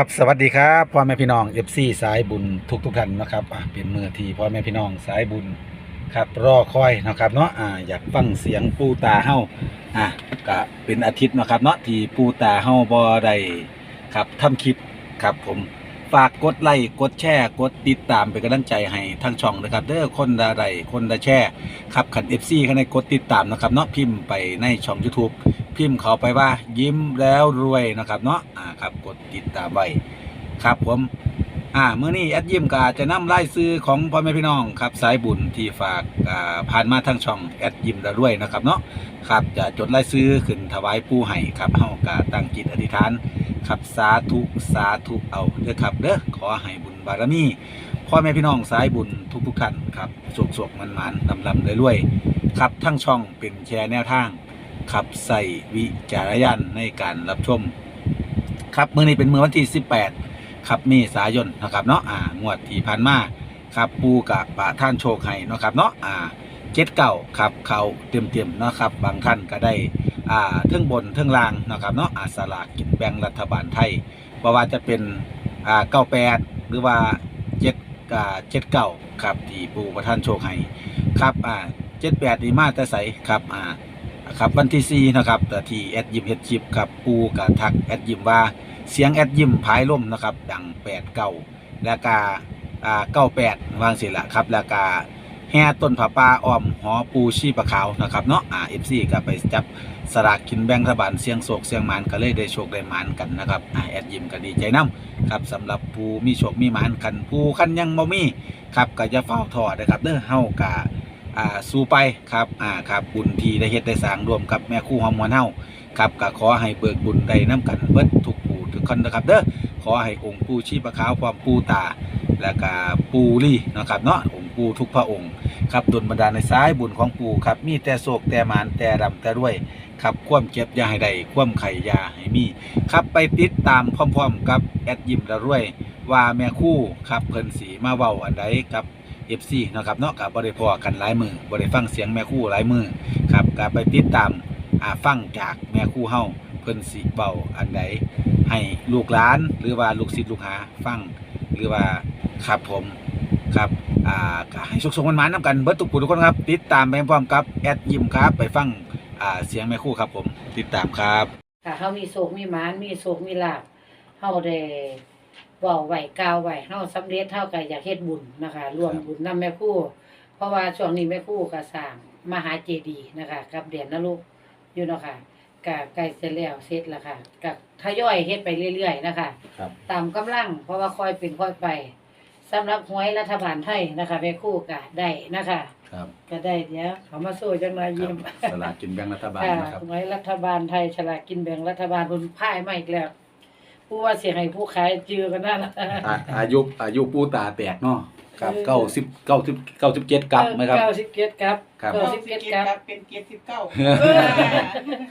ครับสวัสดีครับพ่อแม่พี่น้องเอฟซีสายบุญทุกทุกท่านนะครับอะเป็นมือที่พ่อแม่พี่น้องสายบุญครับรอคอยนะครับเนาะอ่าอยากฟังเสียงปูตาเฮาอะก็เป็นอาทิตย์นะครับเนาะที่ปูตาเฮาบ่ได้ครับทำคลิปครับผม ฝากกดไลค์กดแชร์กดติดตามเป็นกำลังใจให้ทางช่องนะครับเด้อคนละไลค์คนละแชร์ขับขัน FC เข้าในกดติดตามนะครับเนาะพิมพ์ไปในช่อง YouTube พิมพ์เขาไปว่ายิ้มแล้วรวยนะครับเนาะอ่าครับกดติดตามไว้ครับผม อ่าเมื่อนี้แอดยิ้มก็จะนำไล่ซื้อของพ่อแม่พี่น้องครับสายบุญที่ฝากอ่าผ่านมาทางช่องแอดยิ้มแล้วรวยนะครับเนาะครับจะจดไล่ซื้อขึ้นถวายปู่ให้ครับเฮาก็ตั้งจิตอธิษฐานครับสาธุสาธุเอาเด้อครับเด้อขอให้บุญบารมีพ่อแม่พี่น้องสายบุญทุกทุกท่านครับสุขๆมันๆลำๆรวยๆครับทั้งช่องเป็นแชร์แนวทางขับใส่วิจารณญาณในการรับชม ครับเมื้อนี้เป็นมื้อวันที่ 18 ครับเมษายนนะครับเนาะอ่างวดที่ผ่านมาครับปูกับปะท่านโชคให้เนาะครับเนาะอ่าเจ็ดเก่าครับเขาเต็มเต็มๆเนาะครับบางท่านก็ได้อ่าเทิงบนเทิงล่างนะครับเนาะอาสลากกินแบ่งรัฐบาลไทยบ่ว่าจะเป็นอ่าเก้าแปดหรือว่าเจ็ดอ่าเจ็ดเก่าครับที่ปูประท่านโชคให้ครับอ่าเจ็ดแปดนี่มาแต่ใสครับอ่าครับวันที่4นะครับแต่ที่แอดยิมเฮ็ดชิปครับปูกับทักแอดยิมว่า เสียงแอดยิมพายล่มนะครับ ดัง8เก่าแล้วก็อ่า98วางสิละครับแล้วก็แห่ต้นผาป่าอ้อมหอปูชีปะขาวนะครับเนาะอ่า FC ก็ไปจับสลากกินแบ่งรัฐบาลเสียงโศกเสียงหมานก็เลยได้โชคได้หมานกันนะครับอ่าแอดยิมก็ดีใจนํครับสำหรับผู้มีโชคมีหมานกันผู้คันยังบ่มีครับก็จะเฝ้าถอดนะครับเด้อเฮากะอ่าสู้ไปครับอ่าครับบุญที่ได้เฮ็ดได้สร้างร่วมกับแม่คู่หอมมวนเฮาครับก็ขอให้เบิกบุญได้น้ำกันเบิดทุก ทุกคนนะครับเด้อขอให้องค์ปู่ชีพะขาวความปู่ตา และก็ปู่ลี่นะครับเนาะองค์ปู่ทุกพระองค์ครับดลบันดาลในสายบุญของปู่ครับมีแต่โศกแต่หมานแต่ดำแต่รวยครับความเจ็บยาให้ได้ความไข่ยาให้มีครับไปติดตามพร้อมๆกับแอดยิมละรวย ว่าแม่คู่ครับเพิ่นสีมาเว้าอันใดกับ FC เนะครับเนาะกับบริพอกันหลายมือบริฟังเสียงแม่คู่หลายมือครับก็ไปติดตามอ่าฟังจากแม่คู่เฮาเพิ่นสิเบาอันใด ให้ลูกหลานหรือว่าลูกศิษย์ลูกหาฟังหรือว่าครับผมครับอ่าให้สุขสมมันมันๆนํกันเบิดทุกผู้ทุกคนครับ ติดตามไปพร้อมกับแอดยิมครับไปฟังอ่าเสียงแม่คู่ครับผมติดตามครับค่ะเฮามีโศกมีหมานมีโศกมีลาภเฮาได้เว้าไว้กาวไหวเฮาสำเร็จเฮาก็อยากเฮ็ดบุญนะคะรวมบุญนำแม่ครูเพราะว่าช่วงนี้แม่ครูก็สร้างมหาเจดีย์นะคะ กับเดียนนรกอยู่นะคะ ก็ใกล้เสร็จแล้วเสร็จแล้วค่ะก็ทยอยเฮ็ดไปเรื่อยๆนะคะ ครับ ตามกำลังเพราะว่าค่อยเป็นค่อยไปสำหรับหวยรัฐบาลไทยนะคะแม่ครูก็ได้นะคะ ครับก็ได้เดี๋ยวเขามาสู้จังหน่อยยิ้ม สลากกินแบ่งรัฐบาลค่ะนะครับไว้รัฐบาลไทยฉลากกินแบ่งรัฐบาลคุณพ่ายมาอีกแล้วผู้ว่าเสียให้ผู้ขายจือกันนั่น อ่าอายุอายุปูตาแตกเนาะ ครับเก้าสิบเก้าสิบเก้าสิบเจ็ดกับไหมครับ เก้าสิบเจ็ดครับครับ เก้าสิบเจ็ดครับ เป็นเกียรติเก้า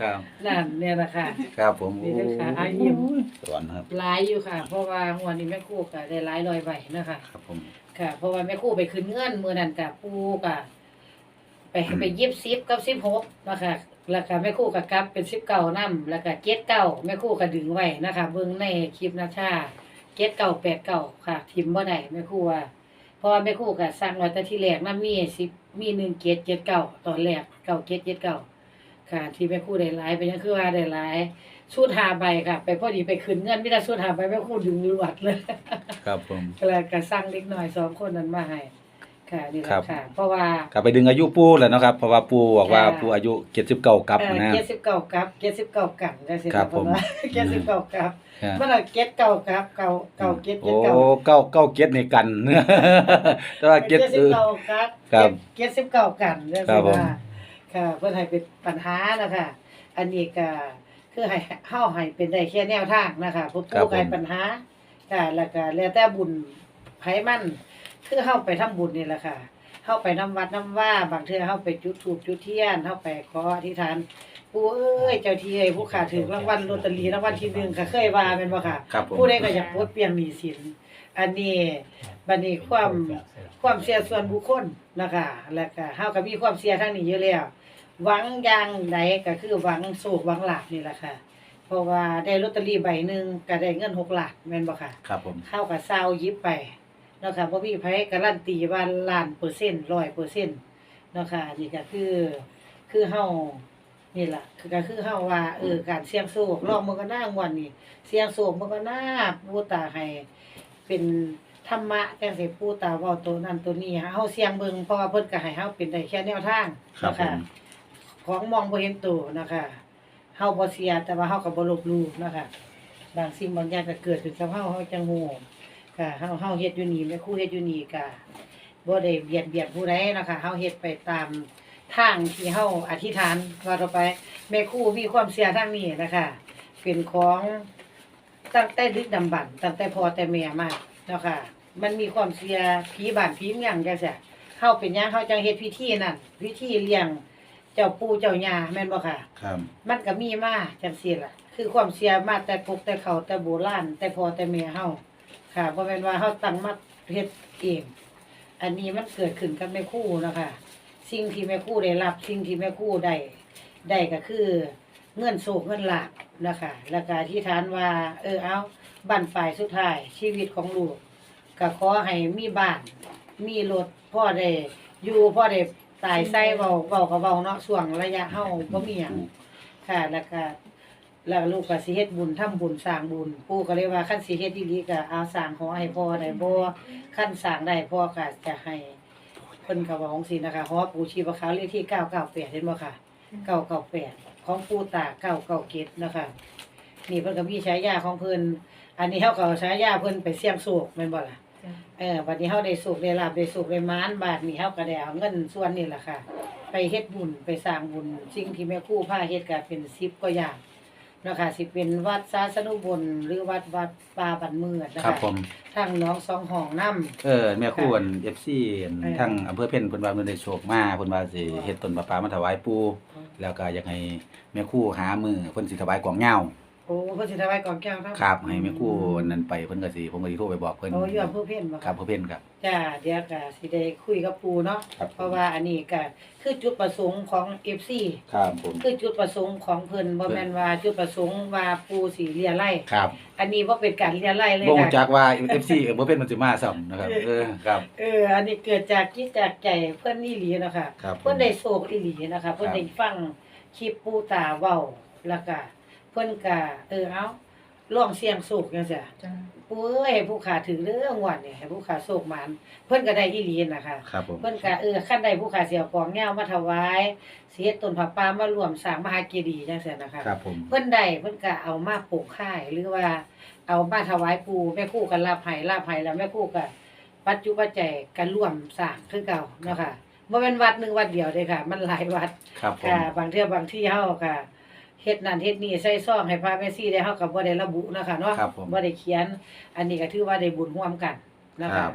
ครับนั่นเนี่ยนะคะครับผมนี่นะคะอายิ้ม สวนครับหลายอยู่ค่ะ เพราะว่าหัวนี้แม่ครู่ก็ได้หลายร้อยใบนะคะ ครับผมค่ะ เพราะว่าแม่ครู่ไปขึ้นเงื่อนมือนั่นกับปูก็ไปไปยิบซิบกับซิบหกนะคะแล้วก็แม่ครู่กับกลับเป็นสิบเก้านํแล้วก็เจ็ดเก้าแม่ครู่ก็ดึงไว้นะคะ เบิ่งในคลิปนาชาเจ็ดเก้าแปดเก้าค่ะ ทิมบ่ได้แม่ครู่ว่า เพราะว่าแม่ครู่ก็สั่งไว้แต่ที่แรกมันมีสิบมีหนึ่งเจ็ดเจ็ดเก้าตอนแรกเก้าเจ็ดเจ็ดเก้าค่ะ ที่แม่ครู่ได้หลายไปยังคือว่าได้หลายสูตรหาใบค่ะ ไปพอดีไปขึ้นเงินไมแต่ได้สูตรหาใบแม่ครู่ดึงรวดเลยครับผม ก็เลยก็สั่งเล็กน้อยสองคนนั้นมาให้ ค่ะนี่แหครัละบค่ะ เพราะว่ากลับไปดึงอายุปูแหล้วนาะครับ เพราะว่าปูบอกว่าค่ะปูอายุเจ็ดสิบเก้ากลับนะ เจ็ดสิบเก้ากับเจ็ดสิบเก้ากันจังซี่ครับผมเจ็ดสิบเก้ากับครับมันเอาเจ็ดเก้ากับเก้าเก้าเจ็ดโอ้เจ็ดเก้าเก้าเก้าเก็ดในกัน แต่ว่าเก็ดเจ็ดสิเอบอ เก้าครับครับ เจ็ดสิบเก้ากันจังครัซี่บผมว่าค่ะเพิ่นให้เป็นปัญหานะคะอันนี้ก็คือให้เฮาให้เป็นได้แค่แนวทางนะคะผู้ผู้ให้ปัญหาค่ะแล้วก็แล้วแต่บุญไผมัน คือเฮาไปทำบุญนี่แหละค่ะ เข้าไปน้ำวัดน้ำว่า บางเทื่อเข้าไปจุดถูกจุดเทียนเข้าไปขออธิษฐานปู่เอ้ยเจ้าที่เอ้ยผู้ขาถึงรางวัลลอตเตอรี่รางวัลที่หนึ่งก็เคยว่าเป็นบ่ค่ะครับผม ผู้ใดก็อยากปลดเปลี่ยนหนี้สิน อันนี้บัดนี้ความความเชื่อส่วนบุคคลนะคะแล้วก็เฮาก็มีความเชื่อทางนี้อยู่แล้ว หวังอย่างใดก็คือหวังโชคหวังลาภนี่แหละค่ะ เพราะว่าได้ลอตเตอรี่ใบหนึงก็ได้เงิน6ล้านแม่นบ่ค่ะ ครับผม เข้ากับซาวยิบไป เนาะค่ะบ่มีไผการันตีว่าล้านเปอร์เซ็นต์100%เนาะค่ะนี่ก็คือ คือเฮานี่ล่ะคือก็คือเฮาว่าเออการเสี่ยงโชคลองมันก็น่างวนนี่เสี่ยงโชคมันก็น่าปูตาให้เป็นธรรมะจังซี่ปูตาเว้าตัวนั้นตัวนี้เฮาเสี่ยงเบิ่งเพราะว่าเพิ่นก็ให้เฮาเป็นได้แค่แนวทางครับเนาะผค่ะม ของมองบ่เห็นตัวนะคะเฮาบ่เสียแต่ว่าเฮาก็บ่ลบหลู่นะคะบางสิ่งบางอย่างก็เกิดขึ้นกับเฮาเฮาจังฮู้ ค่ะเฮาเฮาเฮ็ดอยู่นี่แม่ครูเฮ็ดอยู่นี่ก็บ่ได้เบียดเบียนผู้ใดนะคะเฮาเฮ็ดไปตามทางที่เฮาอธิษฐานว่าต่อไปแม่ครูมีความเชื่อทางนี้นะคะเป็นของตั้งแต่ดึกดำบรรพ์ตั้งแต่พ่อแต่แม่มาเนาะค่ะมันมีความเชื่อผีบ้านผีเมืองจังซี่เฮาเป็นหยังเฮาจังเฮ็ดพิธีนั่นพิธีเลี้ยงเจ้าปู่เจ้าย่าแม่นบ่ค่ะ ครับ มันก็มีมาจังซี่ล่ะ คือความเชื่อมาแต่พกแต่เขาแต่โบราณแต่พ่อแต่แม่เฮา ค่ะบ่แม่นว่าเฮาตั้งมาเฮ็ดเอง อันนี้มันเกิดขึ้นกับแม่ครูเนาะคะสิ่งที่แม่ครูได้รับ สิ่งที่แม่ครูได้ได้ก็คือ เงินโศกเงินหลาบนะคะแล้วก็อธิษฐานว่า เออเอาบั้นปลายสุดท้ายชีวิตของลูกก็ขอให้มีบ้าน มีรถพ่อได้อยู่พ่อได้ตายไส้เว้าเว้าก็เว้าเนาะช่วงระยะเฮาบ่มีหยังค่ะ แล้วก็ แล้วลูกก็สิเฮ็ดบุญทำบุญสร้างบุญปู่ก็เลยว่าคันสิเฮ็ดอีหลีก็เอาสร้างหอให้พ่อได้บ่คันสร้างได้พ่อก็จะให้เพิ่นก็ว่าของสินะคะหอปู่ชีพขาวเลขที่998เห็นบ่ค่ะ998ของปู่ตา997นะคะนี่เพิ่นก็มีฉายาของเพิ่นอันนี้เฮาก็เอาฉายาเพิ่นไปเสี่ยงโชคแม่นบ่ล่ะเออบัดนี้เฮาได้สุขได้ลาบได้สุขได้มานบาดนี้เฮาก็ได้เอาเงินส่วนนี้ล่ะค่ะ ไปเฮ็ดบุญไปสร้างบุญสิ่งที่แม่ครูพาเฮ็ดก็เป็น10กว่าอย่างเนาะค่ะสิเป็นวัดศาสนุบลหรือวัดวัดป่าบันเมือดนะครับผมทางหน้องสองห้องน้ำ เออแม่ครูอัน FC อันเออทั้งอำเภอเพ็ญเพิ่นว่าเพิ่นได้โชคมาเพิ่นว่าสิเฮ็ดต้นประปามาถวายปู่แล้วก็อยากให้แม่ครูหามือเพิ่นสิถวายกวางเหย้า โอ้เพิ่นสิถวายกองแก้วครับครับให้แม่ครูอันนั้นไปเพิ่นก็สิผมก็สิโทรไปบอกเพิ่นโอ้อยู่อำเภอเพ็ญบ่ครับอำเภอเพ็ญครับจ้าเดี๋ยวก็สิได้คุยกับปู่เนาะครับเพราะว่าอันนี้ก็คือจุดประสงค์ของ FC ครับผมคือจุดประสงค์ของเพิ่นบ่แม่นว่าจุดประสงค์ว่าปู่สิเลียไล่ครับอันนี้บ่เป็นการเลียไล่เลยบ่รู้ค่ะจักว่า FC อำเภอเพ็ญมันสิมาซ้ำนะครับเออครับ เออ อันนี้เกิดจากจิตจากใจเพิ่นอีหลีเนาะค่ะครับผม เพิ่นได้โศกอีหลีนะคะเพิ่นครับได้ฟังคลิปปู่ตาเว้าแล้วก็เพิ่นก็เออเอาลองเสียงโศกจังซี่จ้าปู่เอ้ยให้ผู้ขาถึงเรื่องวันนี่ให้ผู้ขาโศกหมานเพิ่นก็ได้อีหลีนะคะ ครับผมเพิ่นก็เออคันใดผู้ขาสิเอาของแนวมาถวายสิเฮ็ดต้นผักปามารวมสร้างมหาเจดีย์จังซี่นะคะ ครับผมเพิ่นได้เพิ่นก็เอามาปลูกค่ายหรือว่า เอามาถวายปู่แม่ครูก็รับให้รับให้แล้วแม่ครูก็ปัจจุบันใจก็ร่วมสร้างคือเก่าเนาะค่ะบ่แม่นวัดหนึงวัดเดียวเด้ค่ะ มันหลายวัดครับผมค่ะบางเทื่อบางที่เฮาก็ เฮ็ดนั่นเฮ็ดนี่ใส่ซองให้พระแม่ซี่ได้เฮาก็บ่ได้ระบุเนาะค่ะเนาะครับผมบ่ได้เขียน อันนี้ก็ถือว่าได้บุญร่วมกันนะครัคะบ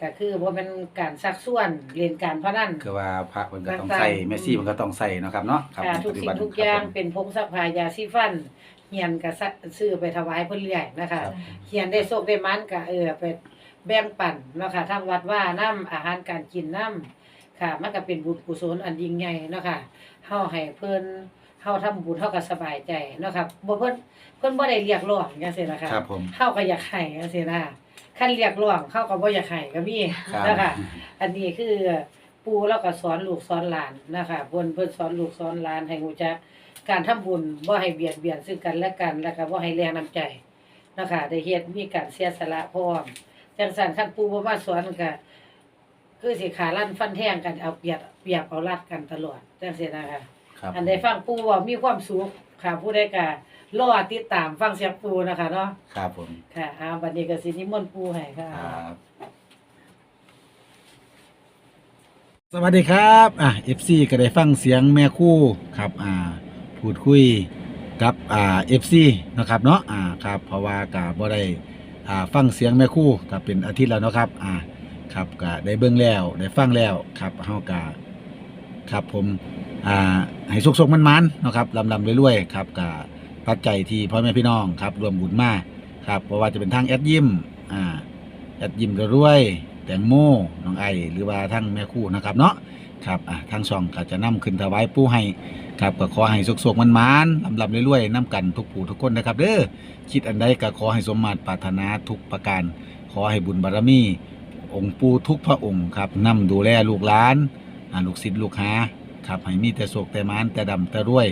ก็คือบ่แม่นการซักซ้วนเล่นการพนัน คือว่าพระมันก็ต้องต่างๆใส่เมสซี่มันก็ต้องใส่เนาะครับเนาะครับค่ะในทุกปัจสิ่บังนทุกอย่างครับผม เป็นผงซักผ้ายาสีฟันเฮียนก็ซักซื้อไปถวายเพิ่นเรื่อยนะคะครับ เฮียนได้โชคได้มันก็เออไปแบ่งปันเนาะค่ะทางวัดว่าน้ำอาหารการกินน้ำค่ะ มันก็เป็นบุญกุศลอันยิ่งใหญ่เนาะค่ะเฮาให้เพิ่น เฮาทำบุญเฮาก็สบายใจเนาะครับบ่เพิ่นเพิ่นบ่ได้เรียกร้องจังซี่นะคะครับผม เฮาก็อยากให้จังซี่นะคันเรียกร้องเฮาก็บ่อยากให้ก็มีครับ นะคะอันนี้คือปู่เราก็สอนลูกสอนหลานนะคะเพิ่นเพิ่นสอนลูกสอนหลานให้รู้จักการทำบุญบ่ให้เบียดเบียนซึ่งกันและกันแล้วก็บ่ให้แรงน้ำใจนะคะได้เฮ็ดมีการเสียสละพร้อม จังซั่นคันปู่บ่มาสอนก็คือสิขาลั่นฟันแทงกันเอาเปรียบเปรียบเอารัดกันตลอดจังซี่นะคะ ครับอันใดฟังปู่เว้ามีความสุขค่ะผู้ใดก็รอติดตามฟังเสียงปู่นะคะเนาะครับผมค่ะเอาบัดนี้ก็สินิมนต์ปู่ให้ค่ะ ครับ สวัสดีครับอะ FC ก็ได้ฟังเสียงแม่คู่ครับอ่าพูดคุยกับอ่า FC นะครับเนาะอ่าครับเพราะว่าก็บ่ได้อ่าฟังเสียงแม่คู่ก็เป็นอาทิตย์แล้วเนาะครับอ่าครับก็ได้เบิ่งแล้วได้ฟังแล้วครับเฮาก็ ครับผมอ่าให้สุกๆมันๆเนาะครับลำๆรวยๆครับก็ปัจจัยที่พ่อแม่พี่น้องครับรวมบุญมาครับเพราะว่าจะเป็นทางแอดยิมอ่าแอดยิมก็รวยแตงโมน้องไอหรือว่าทั้งแม่คู่นะครับเนาะครับอะทางช่องก็จะนำขึ้นถวายปู่ให้ครับก็ขอให้สุขๆมันๆลำๆรวยๆนํกันทุกผู้ทุกคนนะครับเด้อคิดอันใดก็ขอให้สมมาตรปรารถนาทุกประการ ขอให้บุญบารมี องค์ปู่ทุกพระองค์ครับนำดูแลลูกหลาน ลูกศิษย์ลูกหาครับให้มีแต่โศกแต่มานแต่ดำแต่รวย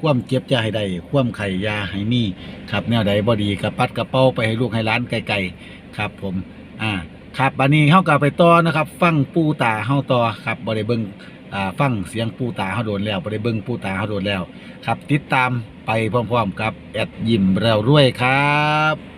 ความเจ็บจะให้ได้ความไข่ยาให้มีครับแนวใดบ่ดีกับปัดกระเป๋าไปให้ลูกให้หล้านไกลๆครับผมอ่าครับบัดนี้เฮาก็ไปต่อนะครับ ฟังปูตาเฮาต่อครับบ่ได้เบิ่งอ่าฟังเสียงปูตาเฮาโดนแล้วบ่ได้เบิ่งปูตาเฮาโดนแล้ว ครับติดตามไปพร้อมๆกับแอดยิ้มเรารวยครับ